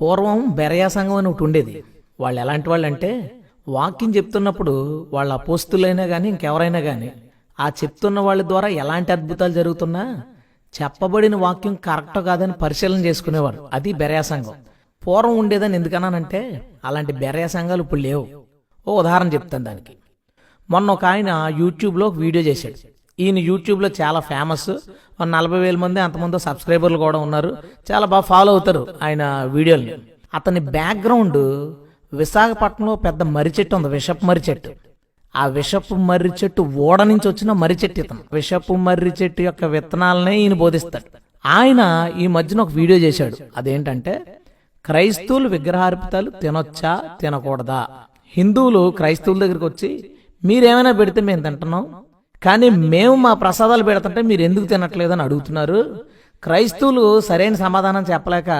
పూర్వం బెరయా సంఘం అని ఒకటి ఉండేది. వాళ్ళు ఎలాంటి వాళ్ళు అంటే వాక్యం చెప్తున్నప్పుడు వాళ్ళ అపోస్తులైనా కానీ ఇంకెవరైనా కానీ ఆ చెప్తున్న వాళ్ళ ద్వారా ఎలాంటి అద్భుతాలు జరుగుతున్నా చెప్పబడిన వాక్యం కరెక్ట్ కాదని పరిశీలన చేసుకునేవారు. అది బెరయా సంఘం. పూర్వం ఉండేదని ఎందుకన్నానంటే అలాంటి బెరయా సంఘాలు ఇప్పుడు లేవు. ఓ ఉదాహరణ చెప్తాను దానికి. మొన్న ఒక ఆయన యూట్యూబ్లో వీడియో చేశాడు. ఈయన యూట్యూబ్లో చాలా ఫేమస్ నలభై వేల మంది అంతమంది సబ్స్క్రైబర్లు కూడా ఉన్నారు. చాలా బాగా ఫాలో అవుతారు ఆయన వీడియోలు అతని బ్యాక్గ్రౌండ్ విశాఖపట్నంలో పెద్ద మర్రి చెట్టు ఉంది విషపు మర్రి చెట్టు ఆ విషపు మర్రి చెట్టు ఓడ నుంచి వచ్చిన మర్రి చెట్టు ఇతను. విషపు మర్రి చెట్టు యొక్క విత్తనాలనే ఈయన బోధిస్తాడు. ఆయన ఈ మధ్యన ఒక వీడియో చేశాడు. అదేంటంటే క్రైస్తవులు విగ్రహార్పితాలు తినొచ్చా తినకూడదా? హిందువులు క్రైస్తవుల దగ్గరికి వచ్చి మీరేమైనా పెడితే మేము తింటున్నాం. కానీ మేము మా ప్రసాదాలు పెడుతుంటే మీరు ఎందుకు తినట్లేదని అడుగుతున్నారు. క్రైస్తవులు సరైన సమాధానం చెప్పలేక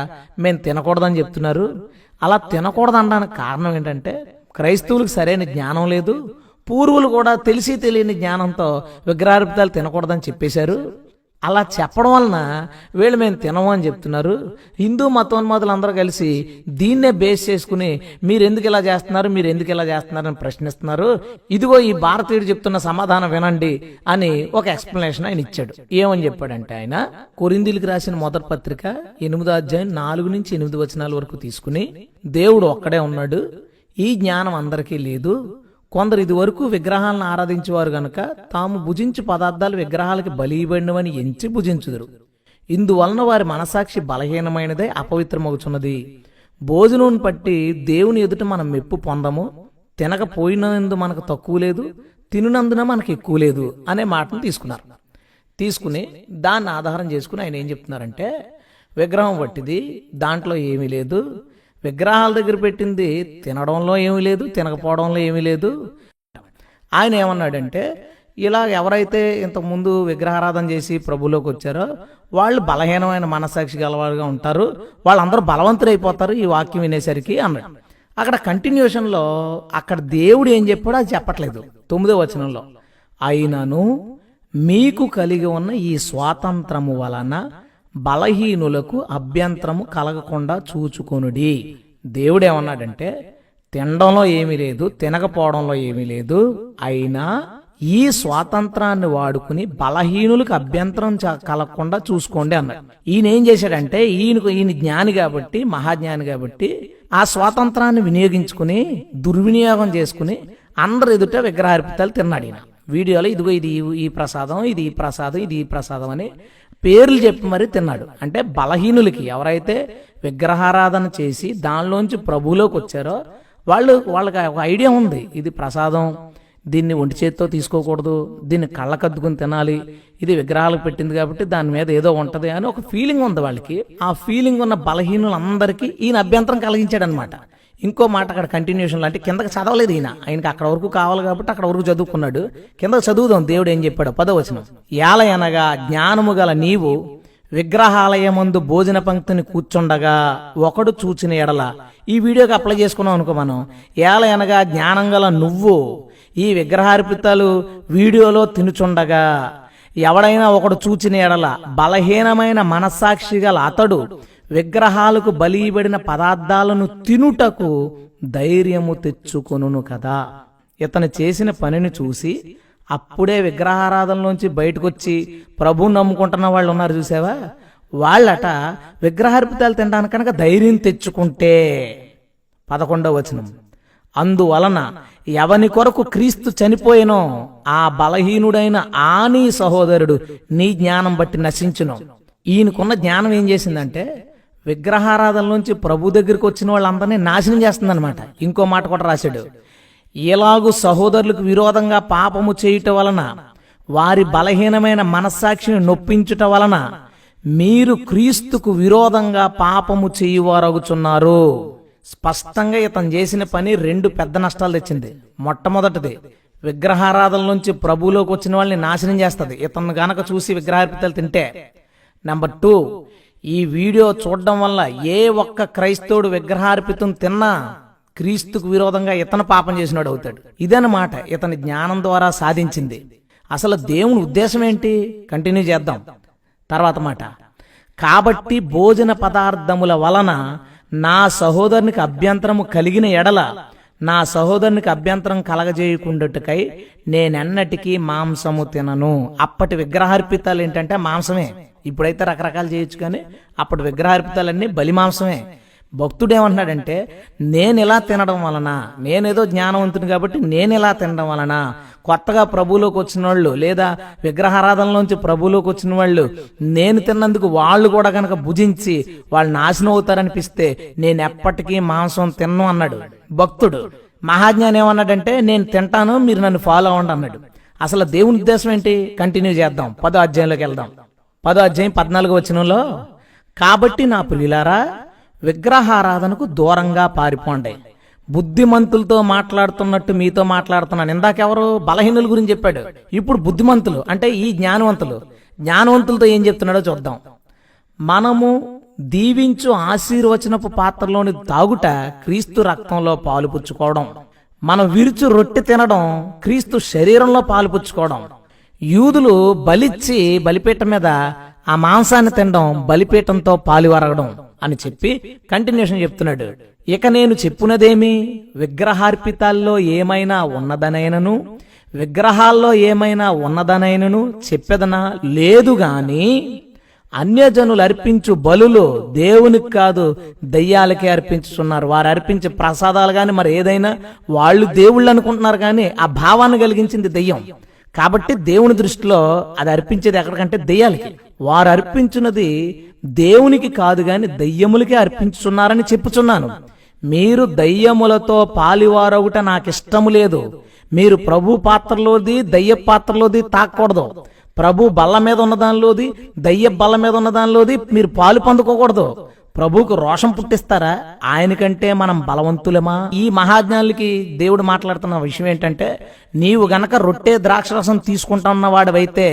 మేము తినకూడదని చెప్తున్నారు. అలా తినకూడదనడానికి కారణం ఏంటంటే క్రైస్తవులకు సరైన జ్ఞానం లేదు. పూర్వులు కూడా తెలిసి తెలియని జ్ఞానంతో విగ్రహార్పితాలు తినకూడదని చెప్పేశారు. అలా చెప్పడం వలన వీళ్ళు మేము తినము అని చెప్తున్నారు. హిందూ మతోన్మాదులు అందరూ కలిసి దీన్నే బేస్ చేసుకుని మీరు ఎందుకు ఇలా చేస్తున్నారు మీరు ఎందుకు ఇలా చేస్తున్నారని ప్రశ్నిస్తున్నారు. ఇదిగో ఈ భారతీయుడు చెప్తున్న సమాధానం వినండి అని ఒక ఎక్స్ప్లెనేషన్ ఆయన ఇచ్చాడు. ఏమని చెప్పాడంటే ఆయన కొరిందీలకు రాసిన మొదటి పత్రిక ఎనిమిదో అధ్యాయం నాలుగు నుంచి ఎనిమిది వచనాల వరకు తీసుకుని దేవుడు ఒక్కడే ఉన్నాడు ఈ జ్ఞానం అందరికీ లేదు కొందరు ఇది వరకు విగ్రహాలను ఆరాధించేవారు గనుక తాము భుజించు పదార్థాలు విగ్రహాలకి బలియబడినవని ఎంచి భుజించుదురు. ఇందువలన వారి మనసాక్షి బలహీనమైనదే అపవిత్రమవుతున్నది భోజనం పట్టి దేవుని ఎదుట మనం మెప్పు పొందము తినకపోయినందు మనకు తక్కువ లేదు తినునందున మనకు ఎక్కువ లేదు అనే మాటను తీసుకున్నారు. తీసుకుని దాన్ని ఆధారం చేసుకుని ఆయన ఏం చెప్తున్నారంటే విగ్రహం పట్టిది దాంట్లో ఏమీ లేదు విగ్రహాల దగ్గర పెట్టింది తినడంలో ఏమీ లేదు తినకపోవడంలో ఏమీ లేదు. ఆయన ఏమన్నాడంటే ఇలా ఎవరైతే ఇంతకుముందు విగ్రహారాధన చేసి ప్రభులోకి వచ్చారో వాళ్ళు బలహీనమైన మనసాక్షి గలవారుగా ఉంటారు వాళ్ళందరూ బలవంతులైపోతారు ఈ వాక్యం వినేసరికి అన్నాడు. అక్కడ కంటిన్యూషన్లో అక్కడ దేవుడు ఏం చెప్పాడో అది చెప్పట్లేదు. తొమ్మిదో వచనంలో అయినను మీకు కలిగి ఉన్న ఈ స్వాతంత్రము వలన బలహీనులకు అభ్యంతరము కలగకుండా చూచుకొనుడి. దేవుడు ఏమన్నాడంటే తినడంలో ఏమీ లేదు తినకపోవడంలో ఏమీ లేదు అయినా ఈ స్వాతంత్రాన్ని వాడుకుని బలహీనులకు అభ్యంతరం చ- కలగకుండా చూసుకోండి అన్నాడు. ఈయన ఏం చేశాడంటే ఈయనకు ఈయన జ్ఞాని కాబట్టి మహాజ్ఞాని కాబట్టి ఆ స్వాతంత్రాన్ని వినియోగించుకుని దుర్వినియోగం చేసుకుని అందరు ఎదుట విగ్రహార్పితాలు తిన్నాడు ఈయన. వీడియోలో ఇదిగో ఇది ఈ ప్రసాదం ఇది ఈ ప్రసాదం ఇది ఈ ప్రసాదం అని పేర్లు చెప్పి మరీ తిన్నాడు. అంటే బలహీనులకి ఎవరైతే విగ్రహారాధన చేసి దానిలోంచి ప్రభువులోకి వచ్చారో వాళ్ళు వాళ్ళకి ఒక ఐడియా ఉంది. ఇది ప్రసాదం దీన్ని ఒంటి చేతితో తీసుకోకూడదు దీన్ని కళ్ళకద్దుకుని తినాలి ఇది విగ్రహాలకు పెట్టింది కాబట్టి దాని మీద ఏదో ఉంటది అని ఒక ఫీలింగ్ ఉంది వాళ్ళకి. ఆ ఫీలింగ్ ఉన్న బలహీనులందరికీ ఈయన అభ్యంతరం కలిగించాడనమాట. ఇంకో మాట అక్కడ కంటిన్యూషన్ అంటే కిందకి చదవలేదు ఈయన. ఆయనకి అక్కడ వరకు కావాలి కాబట్టి అక్కడ వరకు చదువుకున్నాడు. కిందకి చదువుదాం దేవుడు ఏం చెప్పాడు. పదవచనం యాలయనగా జ్ఞానము గల నీవు విగ్రహాలయమందు భోజన పంక్తిని కూర్చుండగా ఒకడు చూచిన ఎడల. ఈ వీడియోకి అప్లై చేసుకున్నాం అనుకో మనం. ఏలయనగా జ్ఞానం గల నువ్వు ఈ విగ్రహార్పితాలు వీడియోలో తినుచుండగా ఎవడైనా ఒకడు చూచిన ఎడల బలహీనమైన మనస్సాక్షి గల అతడు విగ్రహాలకు బలియబడిన పదార్థాలను తినుటకు ధైర్యము తెచ్చుకొనును కదా. ఇతను చేసిన పనిని చూసి అప్పుడే విగ్రహారాధనలోంచి బయటకొచ్చి ప్రభువు నమ్ముకుంటున్న వాళ్ళు ఉన్నారు చూసావా? వాళ్ళట విగ్రహార్పితాలు తినడానికి కనుక ధైర్యం తెచ్చుకుంటే పదకొండవ వచనం. అందువలన ఎవని కొరకు క్రీస్తు చనిపోయినో ఆ బలహీనుడైన ఆని సహోదరుడు నీ జ్ఞానం బట్టి నశించును. ఈయనకున్న జ్ఞానం ఏం చేసిందంటే విగ్రహారాధనలోంచి ప్రభు దగ్గరికి వచ్చిన వాళ్ళందరినీ నాశనం చేస్తుందన్నమాట. ఇంకో మాట కూడా రాశాడు. ఇలాగు సహోదరులకు విరోధంగా పాపము చేయుట వలన వారి బలహీనమైన మనస్సాక్షిని నొప్పించుట వలన మీరు క్రీస్తుకు విరోధంగా పాపము చేయువారగుచున్నారు. స్పష్టంగా ఇతను చేసిన పని రెండు పెద్ద నష్టాలు తెచ్చింది. మొట్టమొదటిది విగ్రహారాధన నుంచి ప్రభువులోకి వచ్చిన వాళ్ళని నాశనం చేస్తుంది. ఇతను గనక చూసి విగ్రహార్పితలు తింటే. నెంబర్ టూ ఈ వీడియో చూడడం వల్ల ఏ ఒక్క క్రైస్తవుడు విగ్రహార్పితం తిన్నా క్రీస్తుకు విరోధంగా ఇతను పాపం చేసినాడు అవుతాడు. ఇదనమాట ఇతని జ్ఞానం ద్వారా సాధించింది. అసలు దేవుని ఉద్దేశం ఏంటి? కంటిన్యూ చేద్దాం. తర్వాత మాట. కాబట్టి భోజన పదార్థముల వలన నా సహోదరునికి అభ్యంతరము కలిగిన ఎడల నా సహోదరునికి అభ్యంతరం కలగజేయకుండాటకై నేనెన్నటికీ మాంసము తినను. అప్పటి విగ్రహార్పితాలు ఏంటంటే మాంసమే. ఇప్పుడైతే రకరకాలు చేయొచ్చు కానీ అప్పటి విగ్రహార్పితాలన్నీ బలి మాంసమే. భక్తుడు ఏమంటున్నాడంటే నేను ఇలా తినడం వలన నేనేదో జ్ఞానవంతుని కాబట్టి నేను ఇలా తినడం వలన కొత్తగా ప్రభువులోకి వచ్చిన వాళ్ళు లేదా విగ్రహారాధనలోంచి ప్రభువులోకి వచ్చిన వాళ్ళు నేను తిన్నందుకు వాళ్ళు కూడా కనుక భుజించి వాళ్ళు నాశనం అవుతారనిపిస్తే నేను ఎప్పటికీ మాంసం తిన్ను అన్నాడు భక్తుడు. మహాజ్ఞానం ఏమన్నాడంటే నేను తింటాను మీరు నన్ను ఫాలో అవ్వండి అన్నాడు. అసలు దేవుని ఉద్దేశం ఏంటి? కంటిన్యూ చేద్దాం. పదో అధ్యాయంలోకి వెళ్దాం. పదో అధ్యాయం పద్నాలుగు వచనంలో కాబట్టి నా ప్రియులారా విగ్రహారాధనకు దూరంగా పారిపోండి. బుద్ధిమంతులతో మాట్లాడుతున్నట్టు మీతో మాట్లాడుతున్నాను. ఇందాకెవరు బలహీనుల గురించి చెప్పాడు. ఇప్పుడు బుద్ధిమంతులు అంటే ఈ జ్ఞానవంతులు. జ్ఞానవంతులతో ఏం చెప్తున్నాడో చూద్దాం. మనము దీవించు ఆశీర్వచనపు పాత్రలోని తాగుట క్రీస్తు రక్తంలో పాలు పుచ్చుకోవడం. మనం విరుచు రొట్టె తినడం క్రీస్తు శరీరంలో పాలు పుచ్చుకోవడం. యూదులు బలిచ్చి బలిపీఠం మీద ఆ మాంసాన్ని తినడం బలిపీఠంతో పాలువరగడం. అని చెప్పి కంటిన్యూషన్ చెప్తున్నాడు. ఇక నేను చెప్పునదేమి? విగ్రహార్పితాల్లో ఏమైనా ఉన్నదనైనను? విగ్రహాల్లో ఏమైనా ఉన్నదనైనను చెప్పెదనా? లేదు గాని అన్యజనులు అర్పించు బలులు దేవునికి కాదు దయ్యాలకే అర్పించుతున్నారు వారు అర్పించే ప్రసాదాలు కానీ మరి ఏదైనా వాళ్ళు దేవుళ్ళు అనుకుంటున్నారు కానీ ఆ భావాన్ని కలిగించింది దెయ్యం. కాబట్టి దేవుని దృష్టిలో అది అర్పించేది ఎక్కడికంటే దెయ్యాలకి. వారు అర్పించినది దేవునికి కాదు గాని దయ్యములకే అర్పించుతున్నారని చెప్పుచున్నాను. మీరు దయ్యములతో పాలివారొకట నాకిష్టము లేదు. మీరు ప్రభు పాత్రలోది దయ్య పాత్రలోది తాకూడదు. ప్రభు బల్ల మీద ఉన్న దానిలోది దయ్య బల్ల మీద ఉన్న దానిలోది మీరు పాలు పొందుకోకూడదు ప్రభువుకు రోషం పుట్టిస్తారా? ఆయనకంటే మనం బలవంతులమా? ఈ మహాజ్ఞానులకి దేవుడు మాట్లాడుతున్న విషయం ఏంటంటే నీవు గనక రొట్టె ద్రాక్షరసం తీసుకుంటున్న వాడవైతే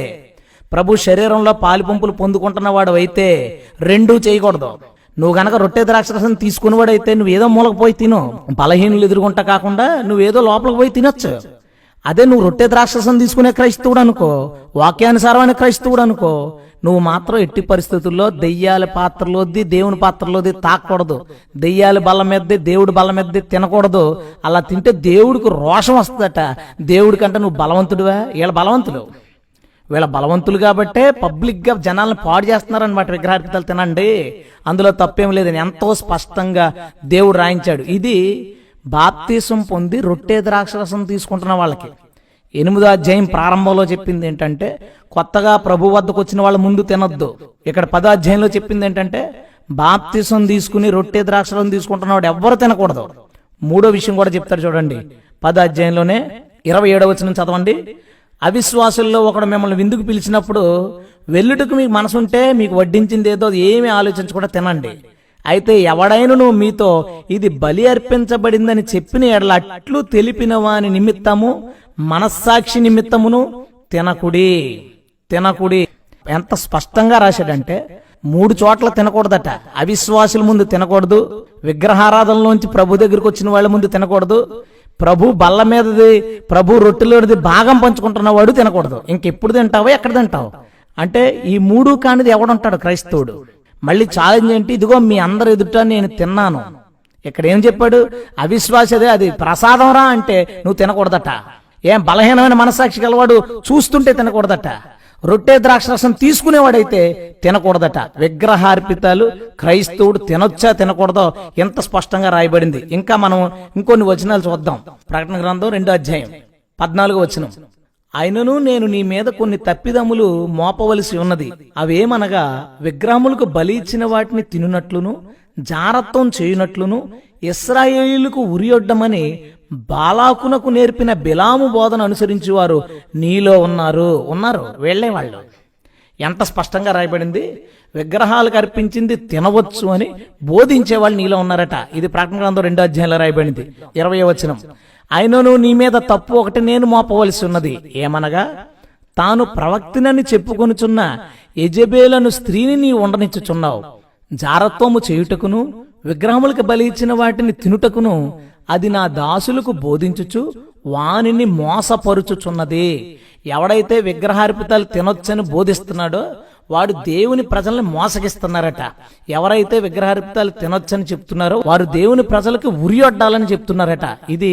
ప్రభు శరీరంలో పాలిపంపులు పొందుకుంటున్న వాడవైతే రెండూ చేయకూడదు. నువ్వు గనక రొట్టె ద్రాక్షరసం తీసుకునేవాడైతే నువ్వు ఏదో మూలకు పోయి తిను. బలహీనులు ఎదుర్కొంటా కాకుండా నువ్వేదో లోపలికి పోయి తినొచ్చు. అదే నువ్వు రొట్టె ద్రాక్షసం తీసుకునే క్రైస్తవుడు అనుకో వాక్యానుసారమైన క్రైస్తవుడు అనుకో నువ్వు మాత్రం ఎట్టి పరిస్థితుల్లో దెయ్యాల పాత్రలోది దేవుని పాత్రలోది తాకూడదు. దెయ్యాల బల్ల మీదది దేవుడి బల్ల మీదది తినకూడదు. అలా తింటే దేవుడికి రోషం వస్తుందట. దేవుడి కంటే నువ్వు బలవంతుడివా? వీళ్ళ బలవంతులు. వీళ్ళ బలవంతులు కాబట్టే పబ్లిక్గా జనాలను పాడు చేస్తున్నారన్నమాట విగ్రహార్పితలు తినండి. అందులో తప్పేం లేదని ఎంతో స్పష్టంగా దేవుడు రాయించాడు. ఇది బాప్తీసం పొంది రొట్టె ద్రాక్షరసం తీసుకుంటున్న వాళ్ళకి. ఎనిమిదో అధ్యాయం ప్రారంభంలో చెప్పింది ఏంటంటే కొత్తగా ప్రభు వద్దకు వచ్చిన వాళ్ళ ముందు తినొద్దు. ఇక్కడ పదో అధ్యాయంలో చెప్పింది ఏంటంటే బాప్తీసం తీసుకుని రొట్టె ద్రాక్షరసం తీసుకుంటున్నవాడు ఎవ్వరు తినకూడదు. మూడో విషయం కూడా చెప్తారు చూడండి. పదో అధ్యాయంలోనే ఇరవై ఏడవ వచ్చిన చదవండి. అవిశ్వాసుల్లో ఒకడు మిమ్మల్ని విందుకు పిలిచినప్పుడు వెల్లుటకు మీకు మనసుంటే మీకు వడ్డించింది ఏదో ఏమీ ఆలోచించకుండా తినండి. అయితే ఎవడైనను మీతో ఇది బలి అర్పించబడిందని చెప్పిన ఎడల అట్లు తెలిపిన వాని నిమిత్తము మనస్సాక్షి నిమిత్తమును తినకుడి తినకుడి. ఎంత స్పష్టంగా రాశాడంటే మూడు చోట్ల తినకూడదట. అవిశ్వాసుల ముందు తినకూడదు విగ్రహారాధనలోంచి ప్రభు దగ్గరికి వచ్చిన వాళ్ళ ముందు తినకూడదు ప్రభు బల్ల మీదది ప్రభు రొట్టెలోనిది భాగం పంచుకుంటున్నవాడు తినకూడదు. ఇంకెప్పుడు తింటావో ఎక్కడ తింటావు? అంటే ఈ మూడు కానిది ఎవడుంటాడు? క్రైస్తవుడు. మళ్ళీ ఛాలెంజ్ ఏంటి? ఇదిగో మీ అందరు ఎదుట నేను తిన్నాను. ఇక్కడ ఏం చెప్పాడు? అవిశ్వాసదే అది. ప్రసాదం రా అంటే నువ్వు తినకూడదట. ఏం బలహీనమైన మనసాక్షి గలవాడు చూస్తుంటే తినకూడదట. రొట్టె ద్రాక్షరసం తీసుకునేవాడైతే తినకూడదట. విగ్రహార్పితాలు క్రైస్తవుడు తినొచ్చా తినకూడదో ఎంత స్పష్టంగా రాయబడింది. ఇంకా మనం ఇంకొన్ని వచనాలు చూద్దాం. ప్రకటన గ్రంథం రెండో అధ్యాయం. పద్నాలుగు వచనం. అయినను నేను నీ మీద కొన్ని తప్పిదములు మోపవలసి ఉన్నది. అవేమనగా విగ్రహములకు బలి ఇచ్చిన వాటిని తినునట్లును జారత్వం చేయునట్లును ఇస్రాయేలీలకు ఉరియొడ్డమని బాలాకునకు నేర్పిన బిలాము బోధన అనుసరించి వారు నీలో ఉన్నారు ఉన్నారు వెళ్ళే వాళ్ళు ఎంత స్పష్టంగా రాయబడింది? విగ్రహాలకు అర్పించింది తినవచ్చు అని బోధించే వాళ్ళు నీలో ఉన్నారట. ఇది ప్రకటన గ్రంథం రెండో అధ్యాయంలో రాయబడింది. ఇరవై వచనం. అయినను నీ మీద తప్పు ఒకటి నేను మోపవలసి ఉన్నది. ఏమనగా తాను ప్రవక్తినని చెప్పుకొనుచున్న యజబేలను స్త్రీని నీ ఉండనిచ్చుచున్నావు. జారత్వము చేయుటకును విగ్రహములకు బలి ఇచ్చిన వాటిని తినుటకును అది నా దాసులకు బోధించుచు వానిని మోసపరుచుచున్నది. ఎవడైతే విగ్రహార్పితాలు తినొచ్చని బోధిస్తున్నాడో వాడు దేవుని ప్రజల్ని మోసగిస్తున్నారట. ఎవరైతే విగ్రహార్పితాలు తినొచ్చని చెప్తున్నారో వారు దేవుని ప్రజలకు ఉరియొడ్డాలని చెప్తున్నారట. ఇది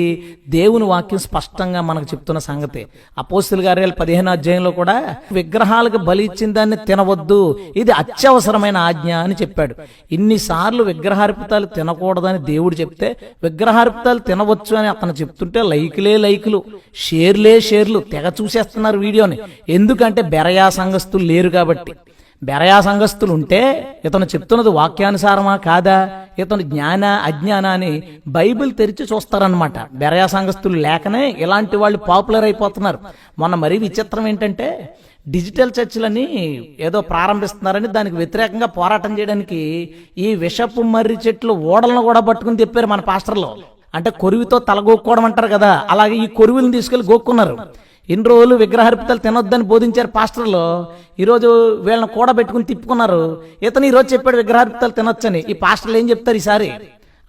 దేవుని వాక్యం స్పష్టంగా మనకు చెప్తున్న సంగతి. అపోస్తుల గార్యాలు పదిహేను అధ్యాయంలో కూడా విగ్రహాలకు బలి ఇచ్చిన దాన్ని తినవద్దు ఇది అత్యవసరమైన ఆజ్ఞ అని చెప్పాడు. ఇన్నిసార్లు విగ్రహార్పితాలు తినకూడదని దేవుడు చెప్తే విగ్రహార్పితాలు తినవచ్చు అని అతను చెప్తుంటే లైకులే లైకులు షేర్లే షేర్లు తెగ చూసేస్తున్నారు వీడియోని. ఎందుకంటే బెరయా సంఘస్థులు లేరు కాబట్టి. బెరయా సంఘస్థులు ఉంటే ఇతను చెప్తున్నది వాక్యానుసారమా కాదా? ఇతను జ్ఞాన అజ్ఞాన అని బైబిల్ తెరిచి చూస్తారనమాట బెరయా సంఘస్థులు లేకనే ఇలాంటి వాళ్ళు పాపులర్ అయిపోతున్నారు. మొన్న మరీ విచిత్రం ఏంటంటే డిజిటల్ చర్చిలని ఏదో ప్రారంభిస్తున్నారని దానికి వ్యతిరేకంగా పోరాటం చేయడానికి ఈ విషపు మర్రి చెట్లు ఓడలను కూడా పట్టుకుని తిప్పారు మన పాస్టర్లో. అంటే కొరివితో తలగొక్కోవడం అంటారు కదా అలాగే ఈ కొరువులను తీసుకెళ్ళి గోక్కున్నారు. ఇన్ని రోజులు విగ్రహార్పితలు తినొద్దని బోధించారు పాస్టర్లు. ఈరోజు వీళ్ళని కూడా పెట్టుకుని తిప్పుకున్నారు. ఇతను ఈరోజు చెప్పాడు విగ్రహార్పితలు తినొచ్చని. ఈ పాస్టర్లు ఏం చెప్తారు ఈసారి?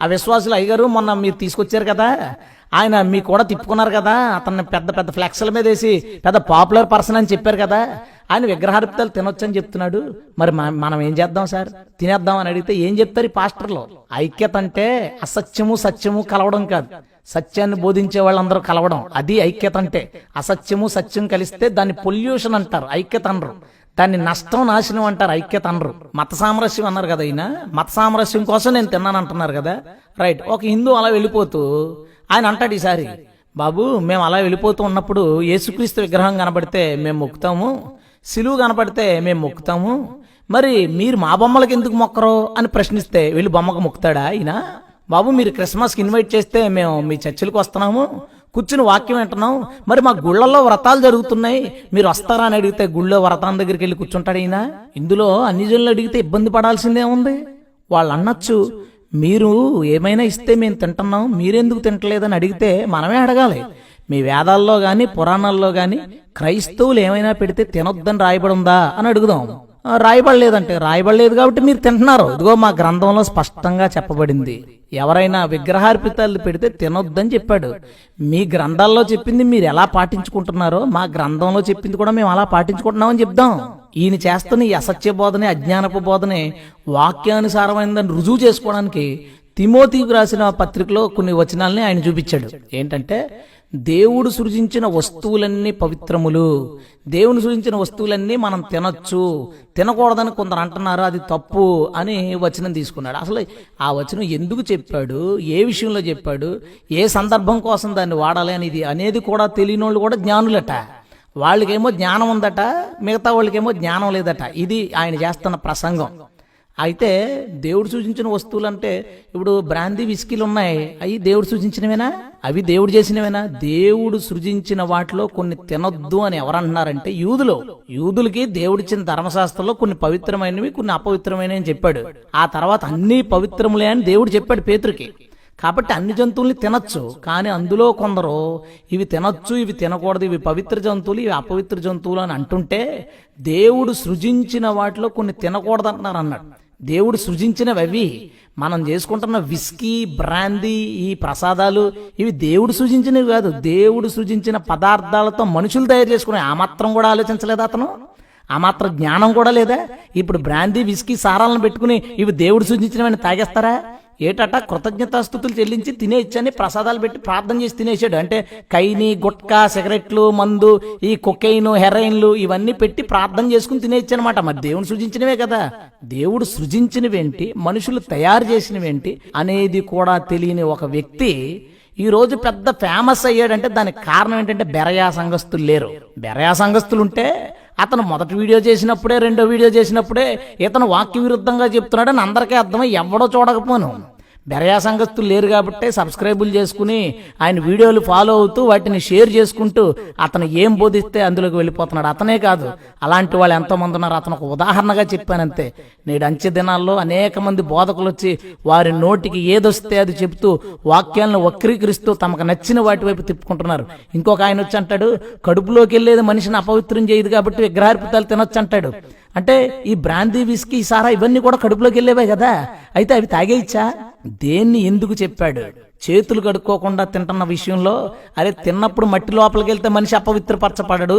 ఆ విశ్వాసులు అయ్యగారు మొన్న మీరు తీసుకొచ్చారు కదా? ఆయన మీ కూడా తిప్పుకున్నారు కదా? అతన్ని పెద్ద పెద్ద ఫ్లెక్స్ల మీద వేసి పెద్ద పాపులర్ పర్సన్ అని చెప్పారు కదా? ఆయన విగ్రహార్పితాలు తినొచ్చని చెప్తున్నాడు. మరి మనం ఏం చేద్దాం సార్? తినేద్దాం అని అడిగితే ఏం చెప్తారు ఈ పాస్టర్లో? ఐక్యత అంటే అసత్యము సత్యము కలవడం కాదు. సత్యాన్ని బోధించే వాళ్ళందరూ కలవడం. అది ఐక్యత అంటే. అసత్యము సత్యం కలిస్తే దాన్ని పొల్యూషన్ అంటారు. ఐక్యత అనరు. దాన్ని నష్టం నాశనం అంటారు. ఐక్యత అనరు. మత సామరస్యం అన్నారు కదా ఈయన. మత సామరస్యం కోసం నేను తిన్నాను అంటున్నారు కదా. రైట్. ఒక హిందూ అలా వెళ్ళిపోతూ ఆయన అంటాడు ఈసారి బాబు మేము అలా వెళ్ళిపోతూ ఉన్నప్పుడు యేసుక్రీస్తు విగ్రహం కనబడితే మేము మొక్కుతాము. సిలువు కనపడితే మేము మొక్కుతాము. మరి మీరు మా బొమ్మలకు ఎందుకు మొక్కరు అని ప్రశ్నిస్తే వీళ్ళు బొమ్మకు మొక్కుతాడా ఈయన? బాబు మీరు క్రిస్మస్కి ఇన్వైట్ చేస్తే మేము మీ చర్చిలకు వస్తున్నాము. కూర్చుని వాక్యం వింటున్నాం. మరి మా గుళ్ళల్లో వ్రతాలు జరుగుతున్నాయి. మీరు వస్తారా అని అడిగితే గుళ్ళో వ్రతాన్ని దగ్గరికి వెళ్ళి కూర్చుంటాడు ఈయన? ఇందులో అన్ని జనులు అడిగితే ఇబ్బంది పడాల్సిందే ఉంది. వాళ్ళు అనొచ్చు మీరు ఏమైనా ఇస్తే మేము తింటున్నాం. మీరెందుకు తింటలేదని అడిగితే మనమే అడగాలి. మీ వేదాల్లో గాని పురాణాల్లో గాని క్రైస్తవులు ఏమైనా పెడితే తినొద్దని రాయబడి ఉందా అని అడుగుదాం. రాయబడలేదంటే రాయబడలేదు కాబట్టి మీరు తింటున్నారు. ఇదిగో మా గ్రంథంలో స్పష్టంగా చెప్పబడింది. ఎవరైనా విగ్రహార్పితాలు పెడితే తినొద్దని చెప్పాడు. మీ గ్రంథాల్లో చెప్పింది మీరు ఎలా పాటించుకుంటున్నారో మా గ్రంథంలో చెప్పింది కూడా మేము అలా పాటించుకుంటున్నామని చెప్దాం. ఈయన చేస్తున్న ఈ అసత్య బోధనే అజ్ఞానపు బోధనే వాక్యానుసారమైనదని రుజువు చేసుకోవడానికి తిమోతికి రాసిన పత్రికలో కొన్ని వచనాలని ఆయన చూపించాడు. ఏంటంటే దేవుడు సృజించిన వస్తువులన్నీ పవిత్రములు. దేవుని సృజించిన వస్తువులన్నీ మనం తినొచ్చు. తినకూడదని కొందరు అంటున్నారు అది తప్పు అని వచనం తీసుకున్నాడు. అసలు ఆ వచనం ఎందుకు చెప్పాడు? ఏ విషయంలో చెప్పాడు? ఏ సందర్భం కోసం దాన్ని వాడాలి అనేది అనేది కూడా తెలియని వాళ్ళు కూడా జ్ఞానులట. వాళ్ళకేమో జ్ఞానం ఉందట మిగతా వాళ్ళకేమో జ్ఞానం లేదట. ఇది ఆయన చేస్తున్న ప్రసంగం. అయితే దేవుడు సూచించిన వస్తువులు అంటే ఇప్పుడు బ్రాందీ విస్కీలు ఉన్నాయి అవి దేవుడు సూచించినవేనా? అవి దేవుడు చేసినవేనా? దేవుడు సృజించిన వాటిలో కొన్ని తినొద్దు అని ఎవరంటున్నారంటే యూదులు. యూదులకి దేవుడిచ్చిన ధర్మశాస్త్రంలో కొన్ని పవిత్రమైనవి కొన్ని అపవిత్రమైనవి అని చెప్పాడు. ఆ తర్వాత అన్ని పవిత్రములే అని దేవుడు చెప్పాడు పేతురికి. కాబట్టి అన్ని జంతువుల్ని తినచ్చు కానీ అందులో కొందరు ఇవి తినచ్చు ఇవి తినకూడదు ఇవి పవిత్ర జంతువులు ఇవి అపవిత్ర జంతువులు అని అంటుంటే దేవుడు సృజించిన వాటిలో కొన్ని తినకూడదు అంటున్నారు అన్నాడు. దేవుడు సృజించినవి అవి మనం చేసుకుంటున్న విస్కీ బ్రాందీ ఈ ప్రసాదాలు ఇవి దేవుడు సృజించినవి కాదు. దేవుడు సృజించిన పదార్థాలతో మనుషులు తయారు చేసుకునే ఆ మాత్రం కూడా ఆలోచించలేదు అతను? ఆ మాత్రం జ్ఞానం కూడా లేదా? ఇప్పుడు బ్రాందీ విస్కీ సారాలను పెట్టుకుని ఇవి దేవుడు సూచించినవని తాగేస్తారా? ఏటట కృతజ్ఞతాస్థుతులు చెల్లించి తినేయచ్చని ప్రసాదాలు పెట్టి ప్రార్థన చేసి తినేసాడు. అంటే కైని గుట్కా సిగరెట్లు మందు ఈ కొకైన్ హెరైన్లు ఇవన్నీ పెట్టి ప్రార్థన చేసుకుని తినేయచ్చు అనమాట మరి దేవుడు సృజించినవే కదా. దేవుడు సృజించినవేంటి? మనుషులు తయారు చేసినవేంటి? అనేది కూడా తెలియని ఒక వ్యక్తి ఈ రోజు పెద్ద ఫేమస్ అయ్యాడంటే దానికి కారణం ఏంటంటే బెరయా సంఘస్థులు లేరు. బెరయా సంఘస్థులు ఉంటే అతను మొదటి వీడియో చేసినప్పుడే రెండో వీడియో చేసినప్పుడే ఇతను వాక్య విరుద్ధంగా చెప్తున్నాడని అందరికీ అర్థమై ఎవడో చూడకపోను. బెరయా సంఘస్థులు లేరు కాబట్టి సబ్స్క్రైబులు చేసుకుని ఆయన వీడియోలు ఫాలో అవుతూ వాటిని షేర్ చేసుకుంటూ అతను ఏం బోధిస్తే అందులోకి వెళ్ళిపోతున్నాడు. అతనే కాదు అలాంటి వాళ్ళు ఎంతోమంది ఉన్నారు. అతను ఒక ఉదాహరణగా చెప్పానంతే. నేడు అంచె దినాల్లో అనేక మంది బోధకులు వచ్చి వారి నోటికి ఏదొస్తే అది చెప్తూ వాక్యాలను వక్రీకరిస్తూ తమకు నచ్చిన వాటి వైపు తిప్పుకుంటున్నారు. ఇంకొక ఆయన వచ్చి అంటాడు కడుపులోకి వెళ్ళేది మనిషిని అపవిత్రం చేయదు కాబట్టి విగ్రహార్పితాలు తినొచ్చు అంటాడు. అంటే ఈ బ్రాందీ విస్కీ సారా ఇవన్నీ కూడా కడుపులోకి వెళ్ళేవే కదా. అయితే అవి తాగేయిచ్చా? దేన్ని ఎందుకు చెప్పాడు? చేతులు కడుక్కోకుండా తింటున్న విషయంలో అరే తిన్నప్పుడు మట్టి లోపలికి వెళ్తే మనిషి అపవిత్రపరచపడడు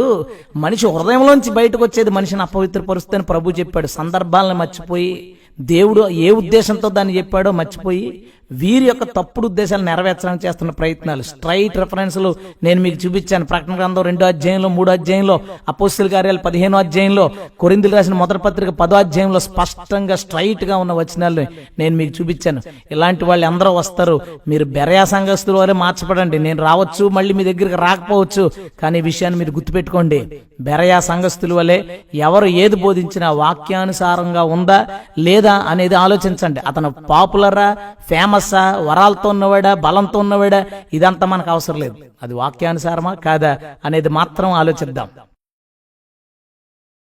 మనిషి హృదయంలోంచి బయటకు వచ్చేది మనిషిని అపవిత్రపరుస్తని ప్రభు చెప్పాడు. సందర్భాలను మర్చిపోయి దేవుడు ఏ ఉద్దేశంతో దాన్ని చెప్పాడో మర్చిపోయి వీరి యొక్క తప్పుడు ఉద్దేశాలు నెరవేర్చడానికి చేస్తున్న ప్రయత్నాలు. స్ట్రైట్ రెఫరెన్స్లు నేను మీకు చూపించాను. ప్రకటన గ్రంథం రెండో అధ్యాయంలో మూడో అధ్యాయంలో అపోస్తుల కార్యాలు పదిహేనో అధ్యాయంలో కొరిందులు రాసిన మొదటి పత్రిక పదో అధ్యాయంలో స్పష్టంగా స్ట్రైట్గా ఉన్న వచనాలని నేను మీకు చూపించాను. ఇలాంటి వాళ్ళు అందరూ వస్తారు. మీరు బెరయా సంఘస్థుల వారే మార్చబడండి. నేను రావచ్చు మళ్ళీ మీ దగ్గరికి రాకపోవచ్చు కానీ ఈ విషయాన్ని మీరు గుర్తుపెట్టుకోండి. బెరయా సంఘస్థుల వలె ఎవరు ఏది బోధించినా వాక్యానుసారంగా ఉందా లేదా అనేది ఆలోచించండి. అతను పాపులరా ఫేమస్సా వరాలతో ఉన్నవాడా బలంతో ఉన్నవాడా ఇదంతా మనకు అవసరం లేదు. అది వాక్యానుసారమా? కాదా? అనేది మాత్రం ఆలోచిద్దాం.